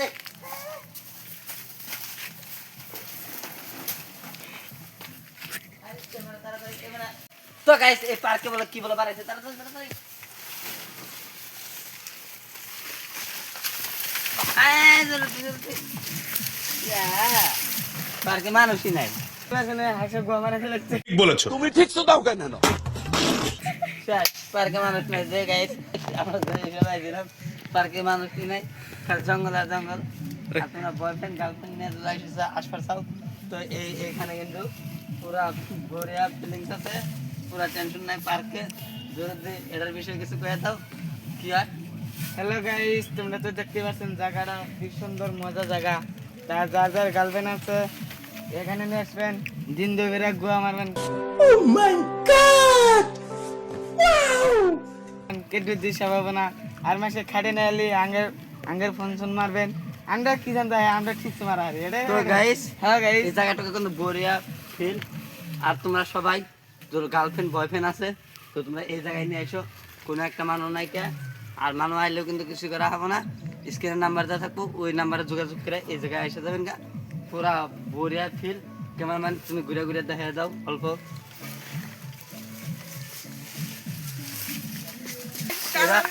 দে। তো গাইস এই পার্কে বলে কি বলে বাড়াইছে তাড়াতাড়ি তাড়াতাড়ি। পার্কে মানুষই নাই। বলেছ। তুমি ঠিক দাও কেন পার্কে মানুষ নাই যে গাইস আমরা দিলাম পার্কে মানুষই নাই? খালি জঙ্গল আর জঙ্গল। আপনারা বয়ফ্রেন্ড গার্লফ্রেন্ড নিয়ে চলে আসছে আশপাশ চাও তো এই এখানে কিন্তু পুরা ভরিয়া ফিলিংস আছে। পুরা টেনশন নাই পার্কে। যদি এটার বিষয়ে কিছু কয়ে দাও। কি হয়? হ্যালো গাইস তোমরা তো দেখতে পাচ্ছেন জায়গাটা কি সুন্দর মজা জায়গা। তার যার যার গার্লফ্রেন্ড আছে এখানে নিয়ে আসবেন। দিন দুবেরা গোয়া মারবেন। কেটে দিশা পাবো না। আর মাসে খাটে না এলি আঙ্গের আঙ্গের ফোন ফোন মারবেন। আমরা কি জানতে হয় আমরা ঠিক মারা হারি এটা তো গাইস হ্যাঁ গাইস এই জায়গাটাকে কিন্তু বরিয়া ফিল আর তোমরা সবাই তোর গার্লফ্রেন্ড বয়ফ্রেন্ড আছে তো তোমরা এই জায়গায় নিয়ে এসো। কোনো একটা মানুষ নাই কে। আর মানুষ আইলেও কিন্তু কিছু করা হবে না। স্ক্রিনের নাম্বার দেওয়া থাকব ওই নাম্বারে যোগাযোগ করে এই জায়গায় এসে যাবেন গা। পুরা বরিয়া ফিল ক্যামেরাম্যান তুমি ঘুরে ঘুরে দেখা যাও অল্প। এবার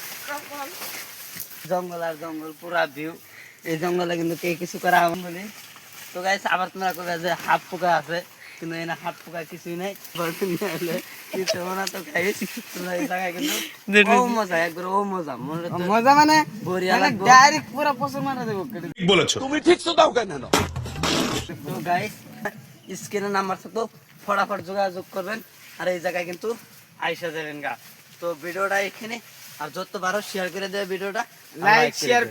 জঙ্গল আর জঙ্গল পুরা ভিউ এই জঙ্গলে কিন্তু কে কিছু করা হবে না বলি। তো গাইস আবার তোমরা কবে যে হাফ পোকা আছে কিন্তু এনে হাফ পোকা কিছুই নাই। বলতে নিয়ে এলে কিছু হবে না তো গাইস তোমরা এই জায়গায় কিন্তু ও মজা একবার ও মজা। মজা মানে বরিয়া ডাইরেক্ট পুরো পছন্দ মারা দেবো বলেছ? তুমি ঠিক দাও কেন? তো গাইস স্ক্রিনের নাম্বার থাকব ফটাফট যোগাযোগ করবেন। আর এই জায়গায় কিন্তু আইসা যাবেন গা। তো ভিডিওটা এখানে আর যত পারো শেয়ার করে দেবে ভিডিওটা লাইক শেয়ার